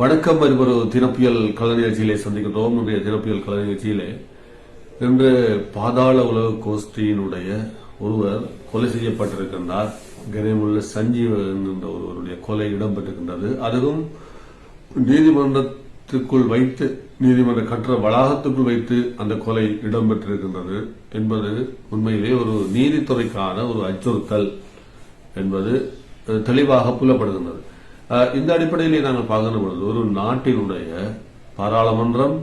வணக்கம் ஒரு தினப்பியல் கலை நிகழ்ச்சியிலே சந்திக்கிறோம் நம்முடைய தினப்பியல் கலை நிகழ்ச்சியிலே இன்று பாதாள உலக கோஷ்டியினுடைய ஒருவர் கொலை செய்யப்பட்டிருக்கின்றார். கனேமுள்ள சஞ்சீவ் என்கின்ற ஒருவருடைய கொலை இடம்பெற்றிருக்கின்றது. அதுவும் நீதிமன்றத்துக்குள் வைத்து நீதிமன்ற கற்ற வளாகத்துக்குள் வைத்து அந்த கொலை இடம்பெற்றிருக்கின்றது என்பது உண்மையிலே ஒரு நீதித்துறைக்கான ஒரு அச்சுறுத்தல் என்பது தெளிவாக புலப்படுகின்றது. இந்த அடிப்படையிலே நாங்கள் பார்க்கின்ற பொழுது ஒரு நாட்டினுடைய பாராளுமன்றம்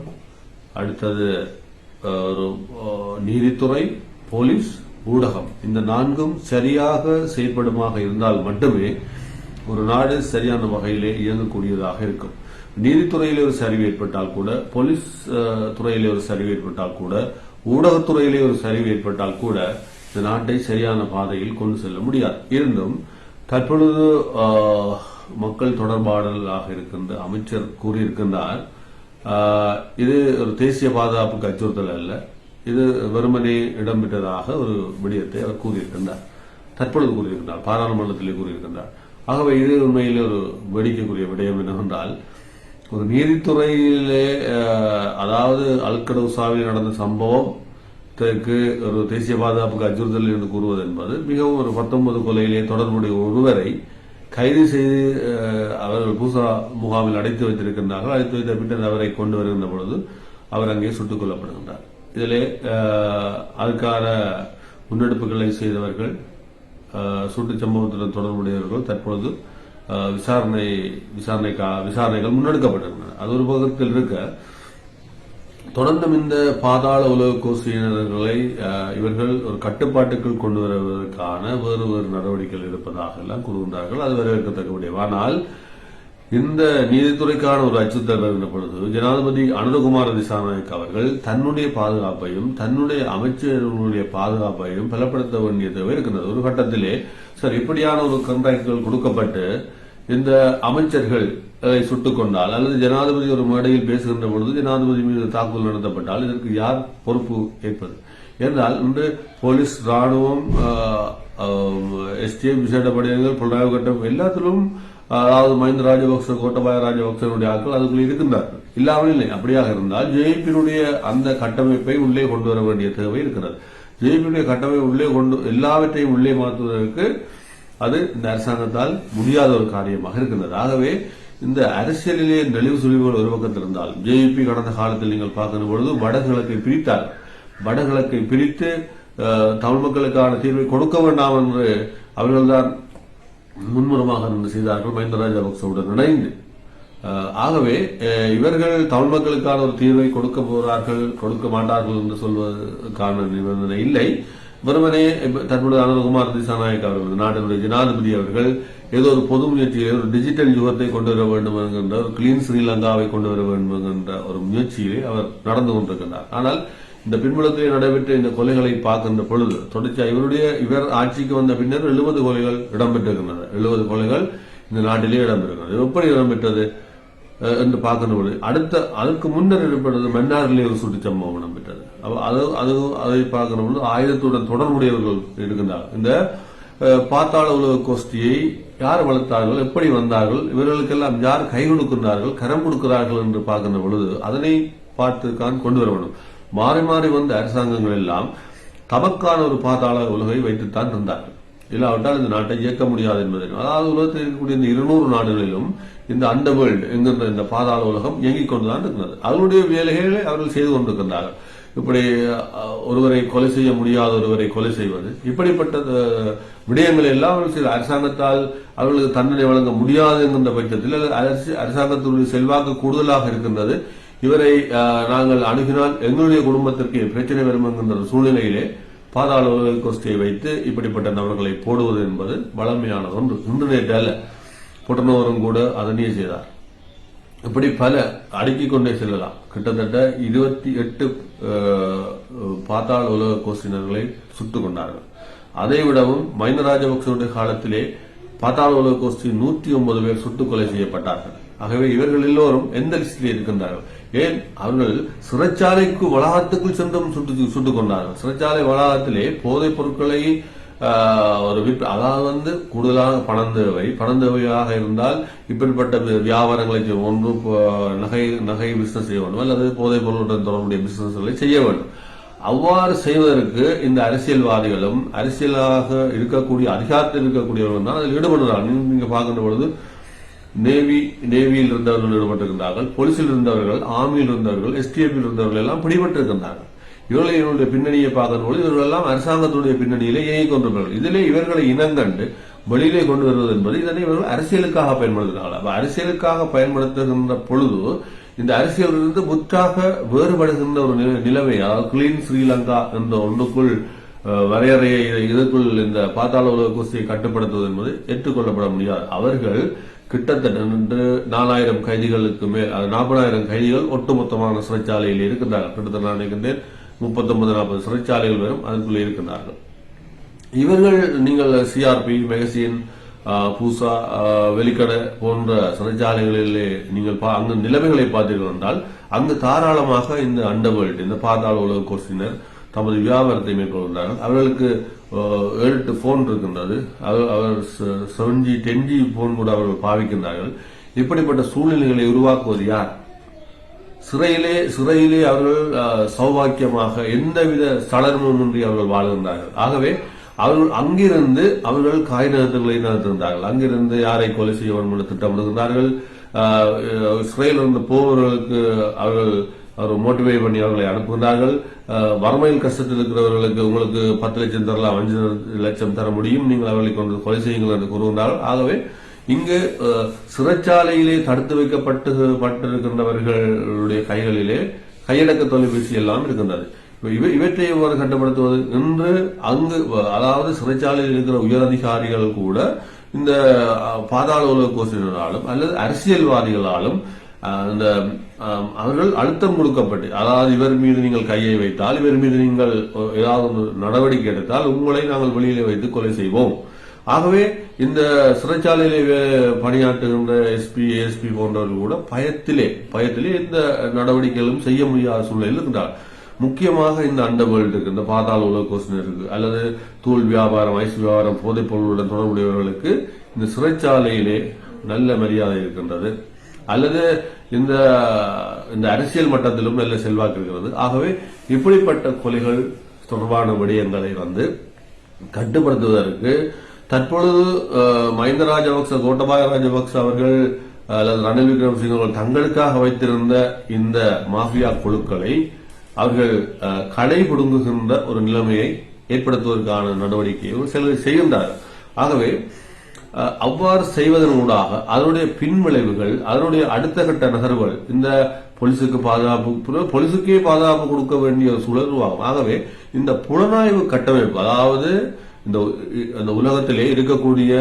அடுத்தது ஒரு நீதித்துறை போலீஸ் ஊடகம். இந்த நான்கும் சரியாக செயல்படுமாக இருந்தால் மட்டுமே ஒரு நாடு சரியான வகையிலே இயங்கக்கூடியதாக இருக்கும். நீதித்துறையிலே ஒரு சரிவு ஏற்பட்டால் கூட போலீஸ் துறையிலே ஒரு சரிவு ஏற்பட்டால் கூட ஊடகத்துறையிலே ஒரு சரிவு ஏற்பட்டால் கூட இந்த நாட்டை சரியான பாதையில் கொண்டு செல்ல முடியாது. இருந்தும் தற்பொழுது மக்கள் தொடர்பாடலாக இருக்கின்ற அமைச்சர் கூறியிருக்கின்றார். இது ஒரு தேசிய பாதுகாப்புக்கு அச்சுறுத்தல் அல்ல. இது வெறுமனே இடம்பெற்றதாக ஒரு விடயத்தை அவர் கூறியிருக்கின்றார். தற்பொழுது கூறியிருக்கின்றார். பாராளுமன்றத்திலே கூறியிருக்கின்றார். ஆகவே இது உண்மையில் ஒரு வேடிக்கைக்குரிய விடயம் என்னவென்றால் ஒரு நீதித்துறையிலே அஹ், அதாவது அல்கடவுசாவில் நடந்த சம்பவம் ஒரு தேசிய பாதுகாப்புக்கு அச்சுறுத்தல் என்று கூறுவது என்பது மிகவும் ஒரு பத்தொன்பது கொலையிலே தொடர்புடைய ஒருவரை கைது செய்து அவர்கள் பூசா முகாமில் அடைத்து வைத்திருக்கின்றார்கள். அடைத்து வைத்த பின்னர் அவரை கொண்டு வருகின்ற பொழுது அவர் அங்கே சுட்டுக் கொல்லப்படுகின்றார். இதிலே அதுக்கான முன்னெடுப்புகளை செய்தவர்கள் சுட்டு சம்பவத்துடன் தொடர்புடையவர்கள் தற்பொழுது விசாரணை விசாரணை விசாரணைகள் முன்னெடுக்கப்பட்டிருக்கின்றன அது ஒரு பக்கத்தில் இருக்க தொடர்ந்தும் இந்த பாதாள உலக கோஷியினர்களை இவர்கள் ஒரு கட்டுப்பாட்டுக்குள் கொண்டு வருவதற்கான வேறு வேறு நடவடிக்கைகள் இருப்பதாக எல்லாம் கூறுகின்றார்கள். அது வரவேற்கத்தக்க விடயம் ஆனால் இந்த நீதித்துறைக்கான ஒரு அச்சுறுத்தல் வருகின்ற பொழுது ஜனாதிபதி அனுரகுமார திசாநாயக் அவர்கள் தன்னுடைய பாதுகாப்பையும் தன்னுடைய அமைச்சர்களுடைய பாதுகாப்பையும் பலப்படுத்த வேண்டிய தேவை இருக்கின்றது. ஒரு கட்டத்திலே சார் இப்படியான ஒரு கண்ட்ராக்டுகள் கொடுக்கப்பட்டு இந்த அமைச்சர்கள் சுட்டுக் கொண்டால் அல்லது ஜனாதிபதி ஒரு மேடையில் பேசுகின்ற பொழுது ஜனாதிபதி மீது தாக்குதல் நடத்தப்பட்டால் இதற்கு யார் பொறுப்பு ஏற்பது? என்றால் இன்று போலீஸ் ராணுவம் எஸ்டிஎம் விசேட படையினர்கள் புலனாய்வு கட்டம் எல்லாத்திலும் அதாவது மஹிந்த ராஜபக்ச கோட்டபாய ராஜபக்சனுடைய ஆட்கள் அதுக்குள் இருக்கின்றார்கள். இல்லாமல் இல்லை. அப்படியாக இருந்தால் ஜேபியினுடைய அந்த கட்டமைப்பை உள்ளே கொண்டு வர வேண்டிய தேவை இருக்கிறது. ஜேபியுடைய கட்டமைப்பை உள்ளே கொண்டு எல்லாவற்றையும் உள்ளே மாற்றுவதற்கு அது இந்த அரசாங்கத்தால் முடியாத ஒரு காரியமாக இருக்கின்றது. ஆகவே இந்த அரசியலிலே நெளிவு சுழிவுகள் ஒரு பக்கத்தில் இருந்தால் ஜேபி கடந்த காலத்தில் நீங்கள் பார்க்கின்ற பொழுது வடகிழக்கை பிரித்தார். வடகிழக்கை பிரித்து அஹ், தமிழ் மக்களுக்கான தீர்வை கொடுக்க வேண்டாம் என்று அவர்கள்தான் முன்முறமாக நின்று செய்தார்கள். மஹிந்த ராஜபக்சவுடன் இணைந்து. ஆகவே அஹ், இவர்கள் தமிழ் மக்களுக்கான ஒரு தீர்வை கொடுக்க போகிறார்கள் கொடுக்க மாட்டார்கள் என்று சொல்வதற்கான நிபந்தனை இல்லை. வெறுமனே இப்ப தற்பொழுது அனந்தகுமார் திசாநாயக் அவர்கள் நாட்டினுடைய ஜனாதிபதி அவர்கள் ஏதோ ஒரு பொது முயற்சியிலே ஒரு டிஜிட்டல் யுகத்தை கொண்டு வர வேண்டும் என்கின்ற ஒரு கிளீன் ஸ்ரீலங்காவை கொண்டு வர வேண்டும் என்கின்ற ஒரு முயற்சியிலே அவர் நடந்து கொண்டிருக்கின்றார். ஆனால் இந்த பின்புலத்திலே நடைபெற்ற இந்த கொலைகளை பார்க்கின்ற பொழுது தொடர்ச்சியாக இவருடைய இவர் ஆட்சிக்கு வந்த பின்னர் எழுபது கொலைகள் இடம்பெற்றிருக்கின்றன. எழுபது கொலைகள் இந்த நாட்டிலே இடம்பெறுகிறது எப்படி இடம்பெற்றது அஹ், என்று பார்க்கின்ற பொழுது அடுத்த அதற்கு முன்னர் இடம்பெற்றது மன்னாரிலே ஒரு சுட்டுச் சம்பவம் இடம்பெற்றது. அது அது அதை பார்க்கின்ற பொழுது ஆயுதத்துடன் தொடர்புடையவர்கள் இருக்கின்றார் இந்த பாத்தாள உலக கோஷ்டியை யார் வளர்த்தார்கள் எப்படி வந்தார்கள் இவர்களுக்கெல்லாம் யார் கை கொடுக்கிறார்கள் கரம் கொடுக்கிறார்கள் என்று பார்க்கின்ற பொழுது அதனை பார்த்துக்கான் கொண்டு வர வேண்டும். மாறி மாறி வந்த அரசாங்கங்கள் எல்லாம் தமக்கான ஒரு பாத்தாள உலகை வைத்துத்தான் இருந்தார்கள். இல்லாவிட்டால் இந்த நாட்டை இயக்க முடியாது என்பதை. அதாவது உலகத்தில் இருக்கக்கூடிய இந்த இருநூறு நாடுகளிலும் இந்த அந்த வேர்ல்டு என்கின்ற இந்த பாதாள உலகம் இயங்கிக் கொண்டுதான் இருக்கிறது. அதனுடைய வேலைகளை அவர்கள் செய்து கொண்டிருக்கின்றார்கள். இப்படி ஒருவரை கொலை செய்ய முடியாத ஒருவரை கொலை செய்வது. இப்படிப்பட்ட விடயங்களை எல்லாம் அவர்கள் அரசாங்கத்தால் அவர்களுக்கு தண்டனை வழங்க முடியாது என்கின்ற பட்சத்தில் அரசு அரசாங்கத்தினுடைய செல்வாக்கு கூடுதலாக இருக்கின்றது. இவரை நாங்கள் அணுகினால் எங்களுடைய குடும்பத்திற்கு பிரச்சனை வரும் என்கின்ற சூழ்நிலையிலே பாதாள கோஷ்டியை வைத்து இப்படிப்பட்ட நபர்களை போடுவது என்பது வளமையான ஒன்று. இன்று நேற்று அல்ல புட்டனோரும் கூட அதனையே செய்தார். இப்படி பல அடுக்கிக் கொண்டே செல்லலாம். கிட்டத்தட்ட இருபத்தி எட்டு பாத்தாள உலக கோஷ்டினர்களை சுட்டுக் கொண்டார்கள். அதை விடவும் மஹிந்த ராஜபக்சவுடைய காலத்திலே பாத்தாள உலக கோஷ்டி நூற்றி ஒன்பது பேர் சுட்டுக் கொலை செய்யப்பட்டார்கள். ஆகவே இவர்கள் எல்லோரும் எந்த லிஸ்டிலே இருக்கின்றார்கள்? ஏன்? அவர்கள் சிறைச்சாலைக்கு வளாகத்துக்குள் சென்றும் சுட்டு சுட்டுக் கொண்டார்கள். சிறைச்சாலை வளாகத்திலே போதைப் பொருட்களை ஒரு விற்ப அதாவது வந்து கூடுதலான பணம் தேவை. பணம் தேவையாக இருந்தால் இப்படிப்பட்ட வியாபாரங்களை ஒன்று இப்போ நகை நகை பிசினஸ் செய்ய வேண்டும் அல்லது போதைப் பொருளுடன் தொடர்புடைய பிசினஸ்களை செய்ய வேண்டும். அவ்வாறு செய்வதற்கு இந்த அரசியல்வாதிகளும் அரசியலாக இருக்கக்கூடிய அதிகாரத்தில் இருக்கக்கூடியவர்கள் தான் அதில் ஈடுபடுகிறார்கள். நீங்க- பார்க்கின்ற பொழுது நேவி நேவியில் இருந்தவர்கள் ஈடுபட்டிருக்கிறார்கள் போலீஸில் இருந்தவர்கள் ஆர்மியில் இருந்தவர்கள் எஸ்டிஎஃபில் இருந்தவர்கள் எல்லாம் பிடிபட்டிருக்கின்றார்கள். இவர்களை பின்னணியை பார்க்கும்போது இவர்கள் எல்லாம் அரசாங்கத்துடைய பின்னணியிலே இயங்கிக் கொண்டிருப்பார்கள். இதிலே இவர்களை இனங்கண்டு வெளியிலே கொண்டு வருவது என்பது இதனை இவர்கள் அரசியலுக்காக பயன்படுத்துகிறார்கள். அப்ப அரசியலுக்காக பயன்படுத்துகின்ற பொழுது இந்த அரசியலிருந்து முற்றாக வேறுபடுகின்ற ஒரு நில- நிலைமை அதாவது கிளீன் ஸ்ரீலங்கா என்ற ஒன்றுக்குள் வரையறையை இதற்குள் இந்த பாத்தாள உலக குஸ்தியை கட்டுப்படுத்துவது என்பது ஏற்றுக்கொள்ளப்பட முடியாது. அவர்கள் கிட்டத்தட்ட நின்று நாலாயிரம் கைதிகளுக்கு மேல் அது நாற்பதாயிரம் கைதிகள் ஒட்டுமொத்தமான சிறைச்சாலையில் இருக்கின்றார்கள். கிட்டத்தட்ட நான் நினைக்கின்றேன் முப்பத்தொன்பது நாற்பது சிறைச்சாலைகள் வரும் அதற்குள்ளே இருக்கின்றார்கள். இவர்கள் நீங்கள் சிஆர்பி மெகசின் பூசா வெளிக்கடை போன்ற சிறைச்சாலைகளிலே நீங்கள் பா- அங்கு நிலைமைகளை பார்த்தீர்கள் என்றால் அங்கு தாராளமாக இந்த அண்டர்வேல்ட் இந்த பாதாள உலக கோஷ்டினர் தமது வியாபாரத்தை மேற்கொள்கிறார்கள் அவர்களுக்கு ஏழு எட்டு போன் இருக்கின்றது. அவர் அவர் seven G ten G phone கூட அவர்கள் பாவிக்கின்றார்கள். இப்படிப்பட்ட சூழ்நிலைகளை உருவாக்குவது யார்? சிறையிலே சிறையிலே அவர்கள் சௌபாக்கியமாக எந்தவித சலனமுமின்றி அவர்கள் வாழ்கின்றார்கள். ஆகவே அவர்கள் அங்கிருந்து அவர்கள் காய் நகர்த்துகளை நடத்துகின்றார்கள் அங்கிருந்து யாரை கொலை செய்ய வேண்டும் என்று திட்டமிடுகின்றார்கள். அஹ், சிறையில் இருந்து அவர்கள் அவர் மோட்டிவேட் பண்ணி அவர்களை அனுப்புகிறார்கள் வறுமையில் கஷ்டத்தில் இருக்கிறவர்களுக்கு உங்களுக்கு பத்து லட்சம் தரலாம் அஞ்சு லட்சம் தர முடியும். நீங்கள் அவர்களை கொண்டு கொலை செய்யுங்கள் என்று கூறுகிறார்கள் ஆகவே இங்கு சிறைச்சாலையிலே தடுத்து வைக்கப்பட்டு பட்டிருக்கின்றவர்களுடைய கைகளிலே கையடக்க தொலைபேசி எல்லாம் இருக்கின்றது. இவற்றை எவ்வாறு கட்டுப்படுத்துவது? என்று அங்கு அதாவது சிறைச்சாலையில் இருக்கிற உயரதிகாரிகள் கூட இந்த பாதாள உலக கோஷினராலும் அல்லது அரசியல்வாதிகளாலும் இந்த அவர்கள் அழுத்தம் கொடுக்கப்பட்டு அதாவது இவர் மீது நீங்கள் கையை வைத்தால் இவர் மீது நீங்கள் ஏதாவது நடவடிக்கை எடுத்தால் உங்களை நாங்கள் வெளியிலே வைத்து கொலை செய்வோம். ஆகவே இந்த சிறைச்சாலையிலே பணியாற்றுகின்ற எஸ்பி ஏஎஸ்பி போன்றவர்கள் கூட பயத்திலே பயத்திலே இந்த நடவடிக்கைகளும் செய்ய முடியாத சூழ்நிலையில் இருக்கிறார் முக்கியமாக இந்த அண்டர்வேல்டு இருக்கு இந்த பாதாள உலக கோஷன் இருக்கு அல்லது தூள் வியாபாரம் ஐஸ் வியாபாரம் போதைப் பொருளுடன் தொடர்புடையவர்களுக்கு இந்த சிறைச்சாலையிலே நல்ல மரியாதை இருக்கின்றது. அல்லது இந்த இந்த அரசியல் மட்டத்திலும் நல்ல செல்வாக்கு இருக்கிறது. ஆகவே இப்படிப்பட்ட கொலைகள் தொடர்பான விடயங்களை வந்து கட்டுப்படுத்துவதற்கு தற்பொழுது மஹிந்த ராஜபக்ச கோட்டபாய ராஜபக்ச அவர்கள் அல்லது ரணில் விக்ரமசிங்க அவர்கள் தங்களுக்காக வைத்திருந்த இந்த மாஃபியா குழுக்களை அவர்கள் அஹ், கடை ஒரு நிலைமையை ஏற்படுத்துவதற்கான நடவடிக்கையை சிலர் செய்கின்றார் ஆகவே அஹ், அவ்வாறு செய்வதன் ஊடாக அதனுடைய பின்விளைவுகள் அதனுடைய அடுத்த கட்ட நகர்வுகள் இந்த போலீசுக்கு பாதுகாப்பு புல- போலீசுக்கே பாதுகாப்பு கொடுக்க வேண்டிய ஒரு சூழல் உருவாகும். ஆகவே இந்த புலனாய்வு கட்டமைப்பு அதாவது இந்த உ- அந்த உலகத்திலே இருக்கக்கூடிய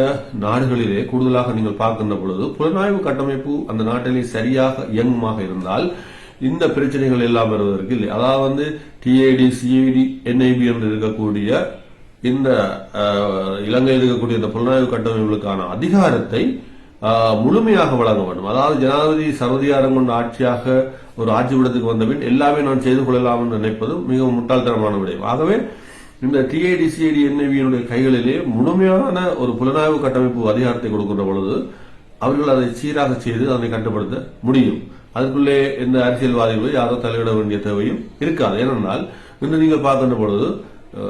நாடுகளிலே கூடுதலாக நீங்கள் பார்க்கின்ற பொழுது புலனாய்வு கட்டமைப்பு அந்த நாட்டிலே சரியாக இயங்குமாக இருந்தால் இந்த பிரச்சனைகள் எல்லாம் வருவதற்கு இல்லை. அதாவது வந்து டிஏடி சிஏடி என்ஐபி என்று இருக்கக்கூடிய இந்த இலங்கையில் இருக்கக்கூடிய இந்த புலனாய்வு கட்டமைப்புகளுக்கான அதிகாரத்தை முழுமையாக வழங்க வேண்டும். அதாவது ஜனாதிபதி சர்வதிகாரம் கொண்ட ஆட்சியாக ஒரு ஆட்சி விடத்துக்கு வந்தபின் எல்லாமே நான் செய்து கொள்ளலாம் என்று நினைப்பது மிகவும் முட்டாள்தனமான விடயம். ஆகவே இந்த டிஏடிசிஐடி என்ஐவியினுடைய கைகளிலே முழுமையான ஒரு புலனாய்வு கட்டமைப்பு அதிகாரத்தை கொடுக்கின்ற பொழுது அவர்கள் அதை சீராக செய்து அதனை கட்டுப்படுத்த முடியும். அதுக்குள்ளே எந்த அரசியல்வாதிகளும் யாரோ தலையிட வேண்டிய தேவையும் இருக்காது. ஏனென்றால் இன்று நீங்கள் பார்க்கின்ற பொழுது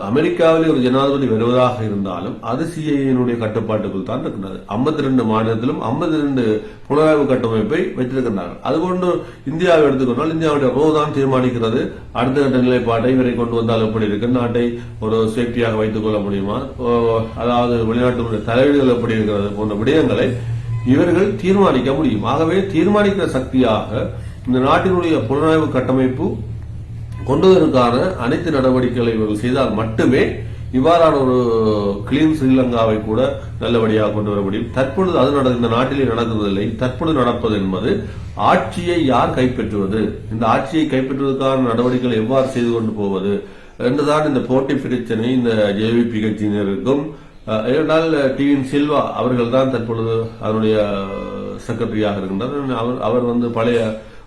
அமெரிக்காவிலே ஒரு ஜனாதிபதி வருவதாக இருந்தாலும் அது சிஐஏனுடைய கட்டுப்பாட்டுக்குள் தான் இருக்கின்றது. 52 ரெண்டு மாநிலத்திலும் 52 ரெண்டு புலனாய்வு கட்டமைப்பை வைத்திருக்கின்றார்கள். அதுபோன்று இந்தியாவை எடுத்துக்கொண்டால் இந்தியாவுடைய ரோ தான் தீர்மானிக்கிறது. அடுத்த கட்ட நிலைப்பாட்டை இவரை கொண்டு வந்தால் எப்படி இருக்கு? நாட்டை ஒரு சேஃப்டியாக வைத்துக் கொள்ள முடியுமா? ஓ, அதாவது வெளிநாட்டுடைய தலைவீடுகள் எப்படி இருக்கிறது போன்ற விடயங்களை இவர்கள் தீர்மானிக்க முடியும். ஆகவே தீர்மானிக்கிற சக்தியாக இந்த நாட்டினுடைய புலனாய்வு கட்டமைப்பு கொண்டுவதற்கான அனைத்து நடவடிக்கைகளை இவர்கள் செய்தால் மட்டுமே இவ்வாறான ஒரு கிளீன் ஸ்ரீலங்காவை கூட நல்லபடியாக கொண்டு வர முடியும். தற்பொழுது அது நட இந்த நாட்டிலே நடக்குவதில்லை தற்பொழுது நடப்பது என்பது ஆட்சியை யார் கைப்பற்றுவது? இந்த ஆட்சியை கைப்பற்றுவதற்கான நடவடிக்கைகளை எவ்வாறு செய்து கொண்டு போவது? என்றுதான் இந்த போட்டி பிரச்சனை இந்த ஜேவிபி கட்சியினருக்கும் ஏனென்றால் டிவின் சில்வா அவர்கள் தான் தற்பொழுது அதனுடைய செக்ரட்டரியாக இருக்கின்றார். அவர் அவர் வந்து பழைய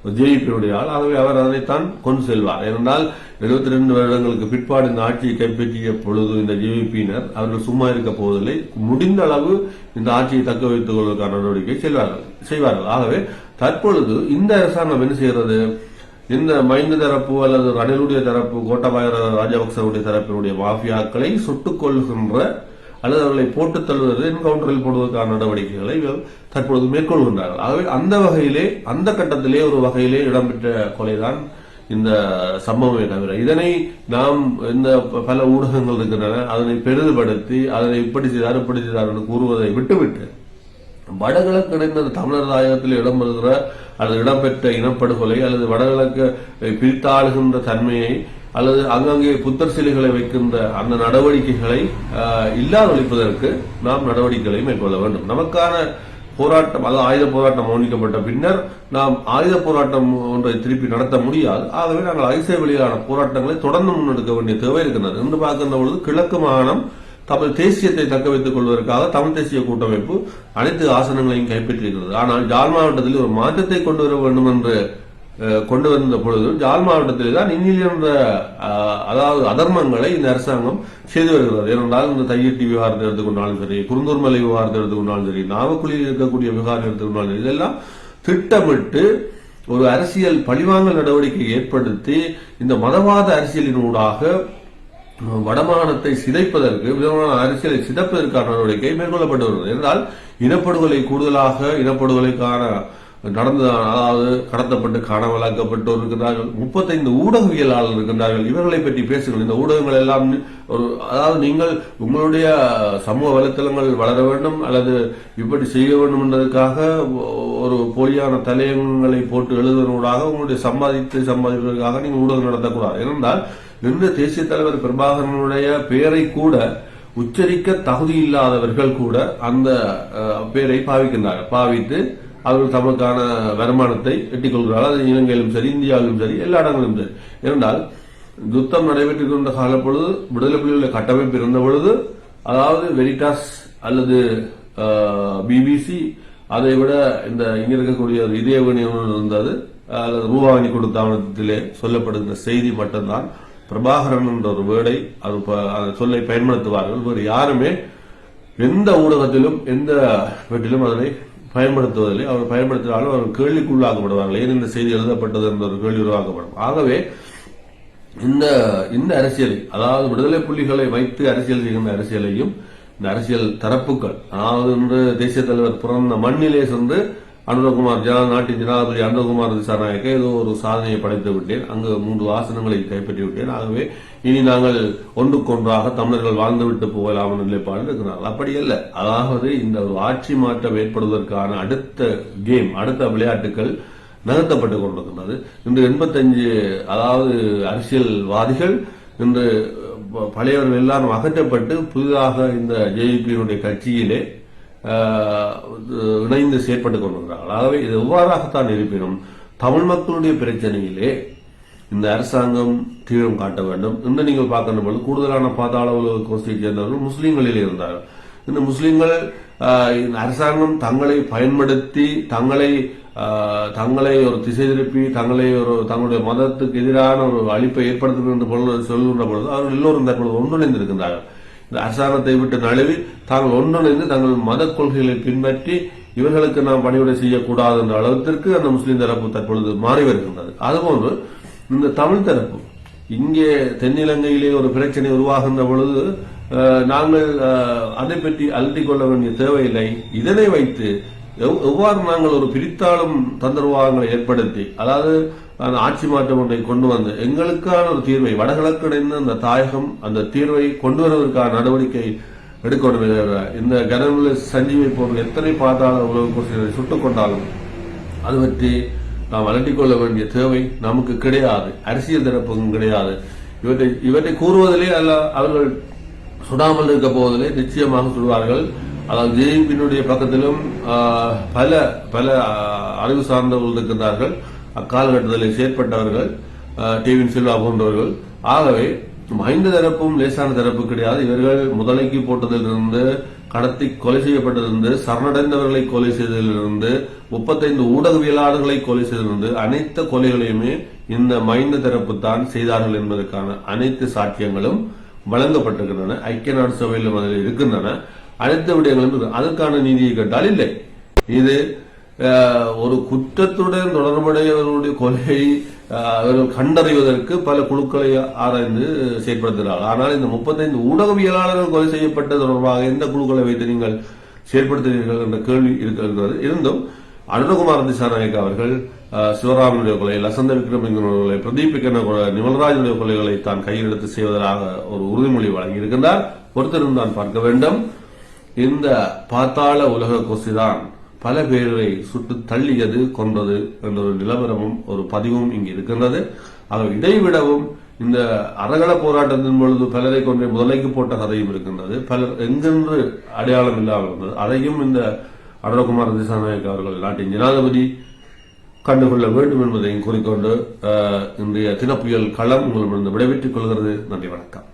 ஜேபியினுடைய ஆள் ஆகவே அவர் அதனைத்தான் கொண்டு செல்வார். ஏனென்றால் எழுபத்தி ரெண்டு வருடங்களுக்கு பிற்பாடு இந்த ஆட்சியை கைப்பற்றிய பொழுது இந்த ஜேபியினர் அவர்கள் சும்மா இருக்க போவதில்லை. முடிந்த அளவு இந்த ஆட்சியை தக்க வைத்துக் கொள்வதற்கான நடவடிக்கை செல்வார்கள் செய்வார்கள். ஆகவே தற்பொழுது இந்த அரசாங்கம் என்ன செய்கிறது? இந்த மைந்த தரப்பு அல்லது ரணிலுடைய தரப்பு கோட்டபாய ராஜபக்சவுடைய தரப்பினுடைய மாஃபியாக்களை சுட்டுக் கொள்கின்ற அல்லது அவர்களை போட்டுத் தள்ளுவது என்கவுண்டரில் போடுவதற்கான நடவடிக்கைகளை தற்பொழுது மேற்கொள்கின்றார்கள். ஆகவே அந்த வகையிலே அந்த கட்டத்திலே ஒரு வகையிலே இடம்பெற்ற கொலைதான் இந்த சம்பவமே தவிர. இதனை நாம் இந்த பல ஊடகங்கள் இருக்கின்றன அதனை பெரிதுபடுத்தி அதனை இப்படி செய்தார் இப்படி செய்தார் என்று கூறுவதை விட்டுவிட்டு வடகிழக்கு இணைந்த தமிழர் தாயகத்தில் இடம்பெறுகிற அல்லது இடம்பெற்ற இனப்படுகொலை அல்லது வடகிழக்கு பிரித்தாளுகின்ற தன்மையை அல்லது அங்கங்கே புத்தர் சிலைகளை வைக்கின்ற அந்த நடவடிக்கைகளை இல்லாதொழிப்பதற்கு நாம் நடவடிக்கைகளை மேற்கொள்ள வேண்டும். நமக்கான போராட்டம் அதாவது ஆயுத போராட்டம் மௌனிக்கப்பட்ட பின்னர் நாம் ஆயுத போராட்டம் ஒன்றை திருப்பி நடத்த முடியாது. ஆகவே நாங்கள் ஐசை வெளியான போராட்டங்களை தொடர்ந்து முன்னெடுக்க வேண்டிய தேவை இருக்கின்றது. என்று பார்க்கின்ற பொழுது கிழக்கு மாகாணம் தமிழ் தேசியத்தை தக்க வைத்துக் கொள்வதற்காக தமிழ் தேசிய கூட்டமைப்பு அனைத்து ஆசனங்களையும் கைப்பற்றியிருக்கிறது. ஆனால் ஜாழ் மாவட்டத்தில் ஒரு மாற்றத்தை கொண்டு வர வேண்டும் என்று கொண்டு வந்த பொழுது ஜாழ் மாவட்டத்தில் தான் இன்னிலிருந்த அதாவது அதர்மங்களை இந்த அரசாங்கம் செய்து வருகிறது. ஏனென்றால் இந்த தையட்டி விவகாரத்தை எடுத்துக்கொண்டாலும் சரி குருந்தூர்மலை விவகாரத்தை எடுத்துக்கொண்டாலும் சரி நாவக்குழியில் இருக்கக்கூடிய விவகாரம் எடுத்துக்கொண்டாலும் சரி இதெல்லாம் திட்டமிட்டு ஒரு அரசியல் பழிவாங்கல் நடவடிக்கை ஏற்படுத்தி இந்த மதவாத அரசியலின் ஊடாக வடமாகாணத்தை சிதைப்பதற்கு விதமான அரசியலை சிதைப்பதற்கான நடவடிக்கை மேற்கொள்ளப்பட்டு வருகிறது. என்றால் இனப்படுகொலை கூடுதலாக இனப்படுகொலைக்கான நடந்த அதாவது கடத்தப்பட்டு காணாமலாக்கப்பட்டோர் இருக்கின்றார்கள் முப்பத்தைந்து ஊடகவியலாளர் இருக்கின்றார்கள் இவர்களை பற்றி பேசுங்கள். இந்த ஊடகங்கள் எல்லாம் ஒரு அதாவது நீங்கள் உங்களுடைய சமூக வலைத்தளங்கள் வளர வேண்டும் அல்லது இப்படி செய்ய வேண்டும் என்பதற்காக ஒரு போலியான தலையங்களை போட்டு எழுதுவதனூடாக உங்களுடைய சம்பாதித்து சம்பாதிப்பதற்காக நீங்கள் ஊடகம் நடத்தக்கூடாது. ஏனென்றால் இந்த தேசிய தலைவர் பிரபாகரனுடைய பெயரை கூட உச்சரிக்க தகுதி இல்லாதவர்கள் கூட அந்த பேரை பெயரை பாவிக்கின்றார்கள். பாவித்து அவர்கள் தமக்கான வருமானத்தை எட்டிக்கொள்கிறார்கள். அது இலங்கையிலும் சரி இந்தியாவிலும் சரி எல்லா இடங்களிலும் சரி. ஏனென்றால் யுத்தம் நடைபெற்றிருக்கின்ற கொண்ட கால பொழுது விடுதலை புலிகளுடைய கட்டமைப்பு இருந்த பொழுது அதாவது வெரிட்டாஸ் அல்லது பிபிசி அதை விட இந்த இங்க இருக்கக்கூடிய ஒரு இதயவணி இருந்தது. அல்லது ரூபாவணி கொடுத்தாவணத்திலே சொல்லப்படுகிற செய்தி மட்டும்தான். பிரபாகரன் என்ற ஒரு வேடை அது ப- அந்த சொல்லை பயன்படுத்துவார்கள். வேறு யாருமே எந்த ஊடகத்திலும் எந்த வீட்டிலும் அதனை பயன்படுத்துவதில்லை. அவர் பயன்படுத்தினாலும் அவர் கேள்விக்குள்ளாக்கப்படுவார்கள். ஏன் இந்த செய்தி எழுதப்பட்டது என்ற ஒரு கேள்வி உருவாக்கப்படும். ஆகவே இந்த இந்த அரசியலை அதாவது விடுதலை புள்ளிகளை வைத்து அரசியல் செய்கின்ற அரசியலையும் இந்த அரசியல் தரப்புகள் அதாவது இன்று தேசிய தலைவர் பிறந்த மண்ணிலே சென்று அனுரகுமார் ஜனா நாட்டின் ஜனாதிபதி அனுரகுமார் திசாநாயக்க ஏதோ ஒரு சாதனையை படைத்து விட்டேன். அங்கு மூன்று ஆசனங்களை கைப்பற்றி விட்டேன். ஆகவே இனி நாங்கள் ஒன்றுக்கொன்றாக தமிழர்கள் வாழ்ந்துவிட்டு போகலாம் என்ற நிலைப்பாடு இருக்கிறார்கள். அப்படி அல்ல. அதாவது இந்த ஒரு ஆட்சி மாற்றம் ஏற்படுவதற்கான அடுத்த கேம் அடுத்த விளையாட்டுகள் நகர்த்தப்பட்டு கொண்டிருக்கின்றது. இன்று எண்பத்தஞ்சு அதாவது அரசியல்வாதிகள் இன்று ப- பழையவர்கள் எல்லாரும் அகற்றப்பட்டு புதிதாக இந்த ஜேபியினுடைய கட்சியிலே இணைந்து செயற்பட்டுக் கொண்டிருக்கிறார்கள். ஆகவே இது எவ்வாறாகத்தான் இருப்பினும் தமிழ் மக்களுடைய பிரச்சனையிலே இந்த அரசாங்கம் தீவிரம் காட்ட வேண்டும். இன்று நீங்கள் பார்க்கின்ற பொழுது கூடுதலான பாதாள உலக கோஷ்டியை சேர்ந்தவர்கள் முஸ்லீம்களில் இருந்தார்கள். இந்த முஸ்லீம்கள் ஆஹ், இந்த அரசாங்கம் தங்களை பயன்படுத்தி தங்களை ஆஹ், தங்களை ஒரு திசை திருப்பி தங்களை ஒரு தங்களுடைய மதத்துக்கு எதிரான ஒரு அழிப்பை ஏற்படுத்துகின்ற பொழுது சொல்கின்ற பொழுது அவர்கள் எல்லோரும் தற்பொழுது ஒன்றிணைந்திருக்கின்றார்கள். இந்த அரசாங்கத்தை விட்டு நழுவி தாங்கள் ஒன்றிணைந்து தங்கள் மத கொள்கைகளை பின்பற்றி இவர்களுக்கு நாம் பணிவிடை செய்யக்கூடாது என்ற அளவிற்கு அந்த முஸ்லீம் தரப்பு தற்பொழுது மாறி வருகின்றது. அதுபோன்று இந்த தமிழ் தரப்பு இங்கே தென்னிலங்கையிலே ஒரு பிரச்சனை உருவாகின்ற பொழுது நாங்கள் அதை பற்றி அழுத்திக் கொள்ள வேண்டிய தேவையில்லை. இதனை வைத்து எவ்வாறு நாங்கள் ஒரு பிரித்தாளும் தந்திரவாதங்களை ஏற்படுத்தி அதாவது அந்த ஆட்சி மாற்றம் ஒன்றை கொண்டு வந்து எங்களுக்கான ஒரு தீர்வை வடகிழக்கு அந்த தாயகம் அந்த தீர்வை கொண்டு வருவதற்கான நடவடிக்கை எடுக்கணும். இந்த கனவுல சஞ்சீவை போன்ற எத்தனை பாதாள உலக கோஷங்களை சுட்டுக் கொண்டாலும் அது பற்றி நாம் அலட்டிக் கொள்ள வேண்டிய தேவை நமக்கு கிடையாது. அரசியல் தரப்புக்கும் கிடையாது. இவற்றை இவற்றை கூறுவதிலே அல்ல அவர்கள் சுடாமல் இருக்க போவதிலே நிச்சயமாக சொல்வார்கள். அதாவது ஜெயிப்பினுடைய பக்கத்திலும் பல பல அறிவு சார்ந்தவர்கள் இருக்கின்றார்கள். அக்காலகட்டத்தில் செயற்பட்டவர்கள் டிவின் சில்வா போன்றவர்கள். ஆகவே மஹிந்த தரப்பும் லேசான தரப்பு கிடையாது. இவர்கள் முதலைக்கு போட்டதிலிருந்து கடத்தி கொலை செய்யப்பட்டதிலிருந்து சரணடைந்தவர்களை கொலை செய்ததிலிருந்து முப்பத்தைந்து ஊடகவியலாளர்களை கொலை செய்ததிலிருந்து அனைத்து கொலைகளையுமே இந்த மைந்த தரப்பு தான் செய்தார்கள் என்பதற்கான அனைத்து சாட்சியங்களும் வழங்கப்பட்டிருக்கின்றன. ஐக்கிய நாடு சபையிலும் அதில் இருக்கின்றன. அனைத்து விடயங்களும் அதற்கான நீதியை கேட்டால் இல்லை. இது ஒரு குற்றத்துடன் தொடர்புடையவர்களுடைய கொலையை அவர்கள் கண்டறிவதற்கு பல குழுக்களை ஆராய்ந்து செயற்படுத்துகிறார்கள். ஆனால் இந்த முப்பத்தைந்து ஊடகவியலாளர்கள் கொலை செய்யப்பட்ட தொடர்பாக எந்த குழுக்களை வைத்து நீங்கள் செயற்படுத்துகிறீர்கள் என்ற கேள்வி இருக்கிறது. இருந்தும் அனுரகுமார் திசாநாயக் அவர்கள் அஹ், சிவராமனுடைய கொலை லசந்த விக்ரமலிங்கனுடைய கொலை பிரதீப் கொலை நிமல்ராஜனுடைய கொலைகளை தான் கையில் எடுத்து செய்வதாக ஒரு உறுதிமொழி வழங்கியிருக்கின்றார். பொறுத்திருந்து தான் பார்க்க வேண்டும். இந்த பாத்தாள உலக கொசுதான் பல பேரை சுட்டு தள்ளியது கொன்றது என்ற ஒரு நிலவரமும் ஒரு பதிவும் இங்கு இருக்கின்றது. ஆக இதைவிடவும் இந்த அறகல போராட்டத்தின் பொழுது பலரை கொண்டு முதலைக்கு போட்ட கதையும் இருக்கின்றது. பலர் எங்கென்று அடையாளம் இல்லாமல் இருந்தது. அதையும் இந்த அடரகுமார் திசாநாயக் அவர்கள் நாட்டின் ஜனாதிபதி கண்டுகொள்ள வேண்டும் என்பதையும் கூறிக்கொண்டு அஹ், இன்றைய தினப்புயல் களம் உங்களிடமிருந்து விடைபெற்றுக் கொள்கிறது. நன்றி வணக்கம்.